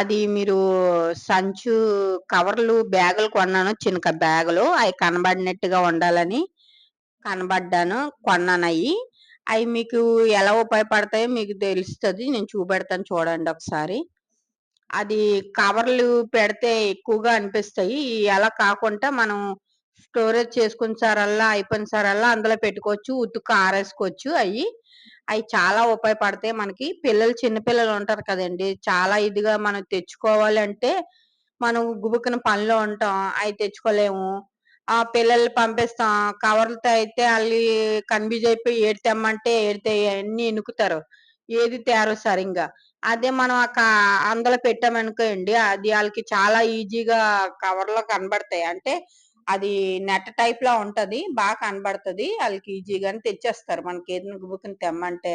అది మీరు సంచు కవర్లు బ్యాగులు కొన్నాను చిన్న బ్యాగులు. అవి కనబడినట్టుగా ఉండాలని కనబడ్డాను కొన్నాను అవి అవి మీకు ఎలా ఉపయోగపడతాయో మీకు తెలుస్తుంది. నేను చూపెడతాను చూడండి ఒకసారి. అది కవర్లు పెడితే ఎక్కువగా అనిపిస్తాయి. ఎలా కాకుండా మనం స్టోరేజ్ చేసుకున్న సారల్లా అయిపోయిన సారల్లా అందులో పెట్టుకోవచ్చు ఉతుకు ఆరేసుకోవచ్చు అవి అవి చాలా ఉపయోగపడతాయి. మనకి పిల్లలు చిన్నపిల్లలు ఉంటారు కదండి. చాలా ఇదిగా మనం తెచ్చుకోవాలంటే మనం గుబుకున పనిలో ఉంటాం. అవి తెచ్చుకోలేము. ఆ పిల్లల్ని పంపిస్తాం. కవర్లతో అయితే వాళ్ళు కన్ఫ్యూజ్ అయిపోయి ఏడు తెమ్మంటే ఏడితే అన్ని ఎనుకుతారు ఏది తేరో సరిగ్గా. అదే మనం ఆ అందులో పెట్టామనుకోండి అది వాళ్ళకి చాలా ఈజీగా కవర్లో కనబడతాయి. అంటే అది నెట్ టైప్లో ఉంటది బాగా కనబడుతుంది. వాళ్ళకి ఈజీగానే తెచ్చేస్తారు. మనకి ఏదైనా గుబుకుని తెమ్మంటే.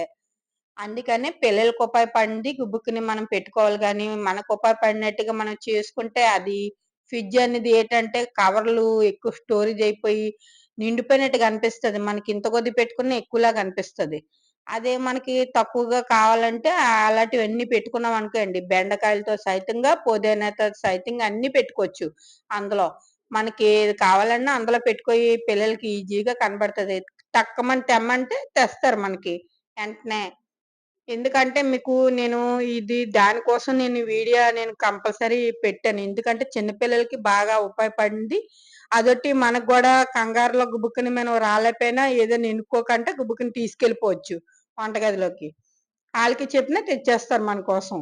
అందుకని పిల్లలకు ఉపయోగపడింది గుబుక్ని మనం పెట్టుకోవాలి కానీ మనకు ఉపయోగపడినట్టుగా మనం చేసుకుంటే అది ఫ్రిడ్జ్ అనేది ఏంటంటే కవర్లు ఎక్కువ స్టోరేజ్ అయిపోయి నిండిపోయినట్టుగా అనిపిస్తుంది. మనకి ఇంత కొద్ది పెట్టుకున్న ఎక్కువలా కనిపిస్తుంది అదే మనకి తక్కువగా కావాలంటే అలాంటివన్నీ పెట్టుకున్నాం అనుకోండి. బెండకాయలతో సైతంగా పుదీనాతో సైతంగా అన్ని పెట్టుకోవచ్చు అందులో. మనకి ఏది కావాలన్నా అందులో పెట్టుకోయి పిల్లలకి ఈజీగా కనబడుతుంది. తక్కువని తెమ్మంటే తెస్తారు మనకి వెంటనే. ఎందుకంటే మీకు నేను ఇది దానికోసం నేను వీడియో నేను కంపల్సరీ పెట్టాను. ఎందుకంటే చిన్నపిల్లలకి బాగా ఉపయోగపడింది. అదొట్టి మనకు కూడా కంగారులో గుబుక్కుని మనం రాలేకపోయినా ఏదైనా ఎన్నుకోకంటే గుబుక్కుని తీసుకెళ్ళిపోవచ్చు వంటగదిలోకి. వాళ్ళకి చెప్పినా తెచ్చేస్తారు మన కోసం.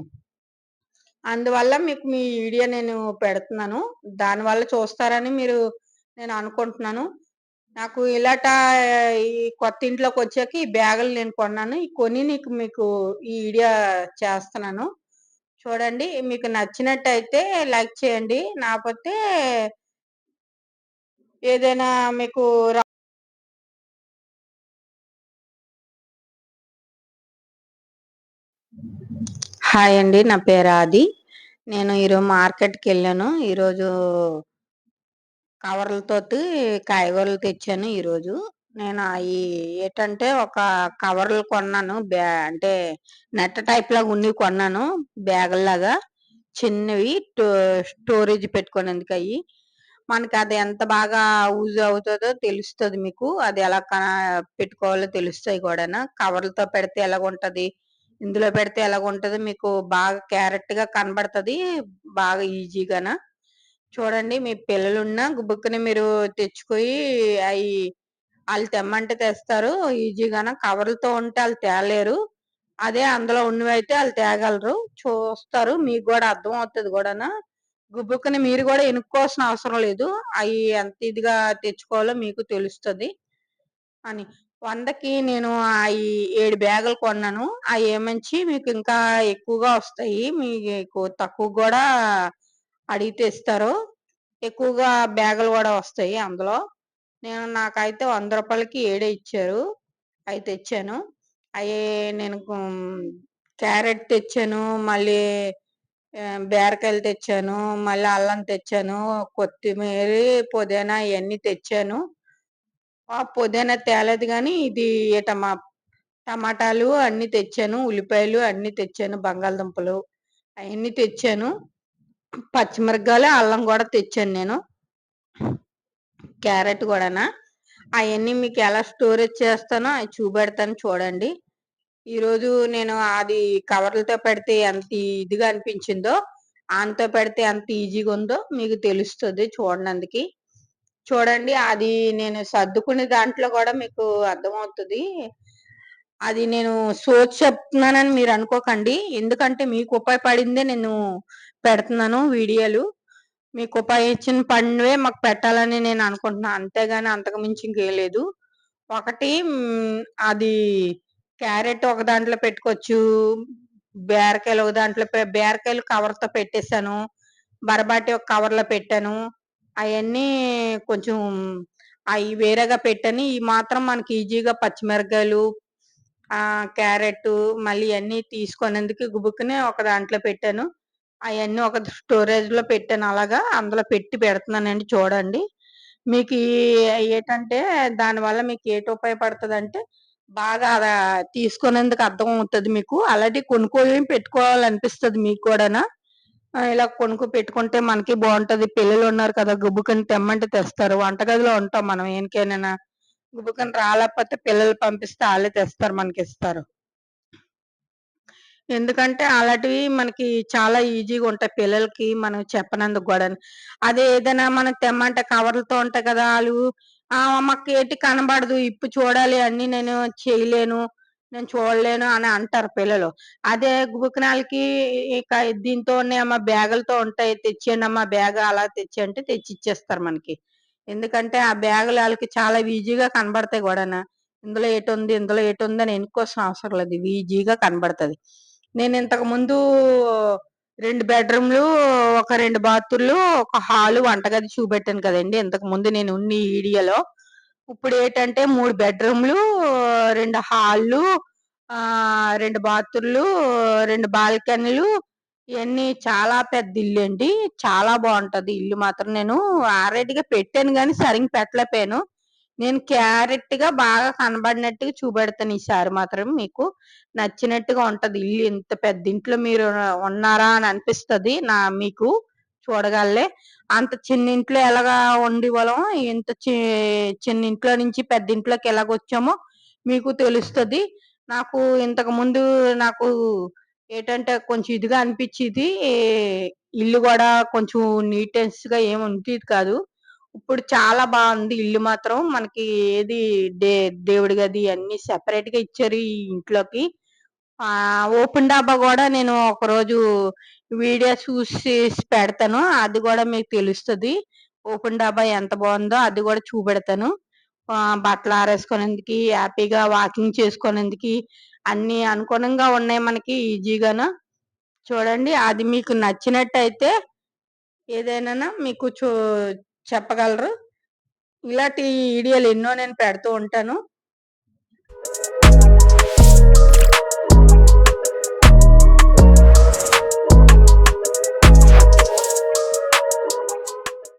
అందువల్ల మీకు మీ వీడియో నేను పెడుతున్నాను. దానివల్ల చూస్తారని మీరు నేను అనుకుంటున్నాను. నాకు ఇలాట ఈ కొత్త ఇంట్లోకి వచ్చాక ఈ బ్యాగులు నేను కొన్నాను. ఈ కొని నీకు మీకు ఈ వీడియో చేస్తున్నాను. చూడండి మీకు నచ్చినట్టయితే లైక్ చేయండి. నాకపోతే ఏదైనా మీకు హాయ్ అండి నా పేరు ఆది. నేను ఈరోజు మార్కెట్కి వెళ్ళాను. ఈరోజు కవర్లతో కాయగూరలు తెచ్చాను ఈరోజు. నేను అవి ఏంటంటే ఒక కవర్లు కొన్నాను. బ్యా అంటే నెట్ టైప్ లాగా ఉండి కొన్నాను. బ్యాగుల్లాగా. చిన్నవి స్టోరేజ్ పెట్టుకునేందుకు అవి మనకి అది ఎంత బాగా యూజ్ అవుతుందో తెలుస్తుంది మీకు. అది ఎలా పెట్టుకోవాలో తెలుస్తాయి కూడా కవర్లతో పెడితే ఎలాగుంటది? ఇందులో పెడితే ఎలాగుంటది? మీకు బాగా క్యారెట్గా కనబడుతుంది బాగా ఈజీగాన? చూడండి మీ పిల్లలున్న బుక్ని మీరు తెచ్చుకొని అవి వాళ్ళు తెమ్మంటే తెస్తారు. ఈజీగాన? కవర్లతో ఉంటే వాళ్ళు తేలేరు. అదే అందులో ఉన్నవి అయితే వాళ్ళు తేగలరు. చూస్తారు మీకు కూడా అర్థం అవుతుంది కూడా గుబుక్కుని మీరు కూడా ఎనుక్కోవాల్సిన అవసరం లేదు. అవి ఎంత ఇదిగా తెచ్చుకోవాలో మీకు తెలుస్తుంది అని. వందకి నేను ఆ ఏడు బ్యాగులు కొన్నాను. అవి ఏమంచి మీకు ఇంకా ఎక్కువగా వస్తాయి. మీకు తక్కువ కూడా అడిగితే ఇస్తారు ఎక్కువగా బ్యాగులు కూడా వస్తాయి అందులో. నేను నాకైతే వంద రూపాయలకి ఏడే ఇచ్చారు. అవి తెచ్చాను. అవి నేను క్యారెట్ తెచ్చాను. మళ్ళీ బీరకాయలు తెచ్చాను. మళ్ళీ అల్లం తెచ్చాను. కొత్తిమీర పుదీనా ఇవన్నీ తెచ్చాను. ఆ పుదీనా తేలేదు కానీ ఇది టమా టమాటాలు అన్నీ తెచ్చాను ఉల్లిపాయలు అన్నీ తెచ్చాను బంగాళదుంపలు అవన్నీ తెచ్చాను. పచ్చిమిరపకాయలు అల్లం కూడా తెచ్చాను నేను. క్యారెట్ కూడానా. అవన్నీ మీకు ఎలా స్టోరేజ్ చేస్తానో అవి చూపెడతాను చూడండి. ఈరోజు నేను అది కవర్లతో పెడితే ఎంత ఇదిగా అనిపించిందో ఆన్తో పెడితే ఎంత ఈజీగా ఉందో మీకు తెలుస్తుంది చూడనందుకి. చూడండి అది నేను సర్దుకునే దాంట్లో కూడా మీకు అర్థమవుతుంది. అది నేను సోచ్ చెప్తున్నానని మీరు అనుకోకండి. ఎందుకంటే మీకు ఉపయోగపడిందే నేను పెడుతున్నాను వీడియోలు. మీకు ఉపయోగించిన పనివే మాకు పెట్టాలని నేను అనుకుంటున్నాను అంతేగాని అంతకు మించి ఇంకేం లేదు. ఒకటి అది క్యారెట్ ఒక దాంట్లో పెట్టుకోవచ్చు. బీరకాయలు ఒక దాంట్లో బీరకాయలు కవర్తో పెట్టేశాను. బరబాటి ఒక కవర్లో పెట్టాను. అవన్నీ కొంచెం అవి వేరేగా పెట్టాను ఈ మాత్రం మనకి ఈజీగా పచ్చిమిరకాయలు క్యారెట్ మళ్ళీ అన్నీ తీసుకునేందుకు గుబుక్కునే ఒక దాంట్లో పెట్టాను. అవన్నీ ఒక స్టోరేజ్లో పెట్టాను. అలాగా అందులో పెట్టి పెడుతున్నానండి చూడండి. మీకు ఏంటంటే దానివల్ల మీకు ఏటి ఉపయోగపడుతుంది అంటే బాగా తీసుకునేందుకు అర్థం అవుతుంది మీకు. అలాంటి కొనుక్కొని పెట్టుకోవాలనిపిస్తుంది మీకు కూడానా? ఇలా కొనుక్కు పెట్టుకుంటే మనకి బాగుంటది పిల్లలు ఉన్నారు కదా! గుబుకని తెమ్మంటే తెస్తారు. వంటగదిలో ఉంటాం మనం ఏనికైనానా. గుబుకని రాలేకపోతే పిల్లలు పంపిస్తే వాళ్ళే తెస్తారు మనకి ఇస్తారు ఎందుకంటే అలాంటివి మనకి చాలా ఈజీగా ఉంటాయి పిల్లలకి మనం చెప్పనందుకు కూడా అదే ఏదైనా మనం తెమ్మంటే కవర్లతో ఉంటాయి కదా! వాళ్ళు మాకు మాకేటి కనబడదు. ఇప్పు చూడాలి అన్ని నేను చేయలేను. నేను చూడలేను అని అంటారు పిల్లలు. అదే గబుక్కున ఇక దీంతో అమ్మ బ్యాగులతో ఉంటాయి. తెచ్చేయండి అమ్మ బ్యాగ్ అలా తెచ్చేయంటే తెచ్చిచ్చేస్తారు మనకి. ఎందుకంటే ఆ బ్యాగులు వాళ్ళకి చాలా ఈజీగా కనబడతాయి గూడాను. ఇందులో ఏటుంది? ఇందులో ఏటుంది? అని ఎన్నుకోసం అవసరం లేదు. ఈజీగా కనబడతది. నేను ఇంతకు ముందు రెండు బెడ్‌రూమ్‌లు, ఒక రెండు బాత్రూమ్లు ఒక హాలు, వంటగది చూపెట్టాను కదండి ఇంతకు ముందు నేను ఉన్న ఈడియాలో ఇప్పుడు ఏంటంటే మూడు బెడ్‌రూమ్‌లు, రెండు హాళ్ళు రెండు బాత్రూమ్లు రెండు బాల్కనీలు ఇవన్నీ చాలా పెద్ద ఇల్లు అండి చాలా బాగుంటది ఇల్లు మాత్రం. నేను ఆల్రెడీగా పెట్టాను కానీ సరిగ్గా పెట్టలేకపోయాను. నేను క్యారెట్‌గా బాగా కనబడినట్టుగా చూపెడతాను ఈసారి మాత్రం మీకు. నచ్చినట్టుగా ఉంటది ఇల్లు. ఇంత పెద్ద ఇంట్లో మీరు ఉన్నారా అని అనిపిస్తుంది నా మీకు చూడగాలనే. అంత చిన్న ఇంట్లో ఎలాగా ఉండేవాళ్ళం, ఇంత చి చిన్న ఇంట్లో నుంచి పెద్ద ఇంట్లోకి ఎలాగొచ్చామో మీకు తెలుస్తుంది నాకు ఇంతకు ముందు నాకు ఏంటంటే కొంచెం ఇదిగా అనిపించేది ఇల్లు కూడా కొంచెం నీట్‌నెస్‌గా ఏమి ఉండేది కాదు. ఇప్పుడు చాలా బాగుంది ఇల్లు మాత్రం. మనకి ఏది దే దేవుడి గది అన్ని సెపరేట్గా ఇచ్చారు ఈ ఇంట్లోకి. ఓపెన్ డాబా కూడా నేను ఒకరోజు వీడియో చూసి పెడతాను. అది కూడా మీకు తెలుస్తుంది ఓపెన్ డాబా ఎంత బాగుందో అది కూడా చూపెడతాను. బట్టలు ఆరేసుకునేందుకు హ్యాపీగా వాకింగ్ చేసుకునేందుకు అన్ని అనుగుణంగా ఉన్నాయి మనకి ఈజీగాను. చూడండి అది మీకు నచ్చినట్టయితే ఏదైనా మీకు చూ చెప్పగలరు. ఇలాంటి వీడియోలు ఎన్నో నేను పెడుతూ ఉంటాను.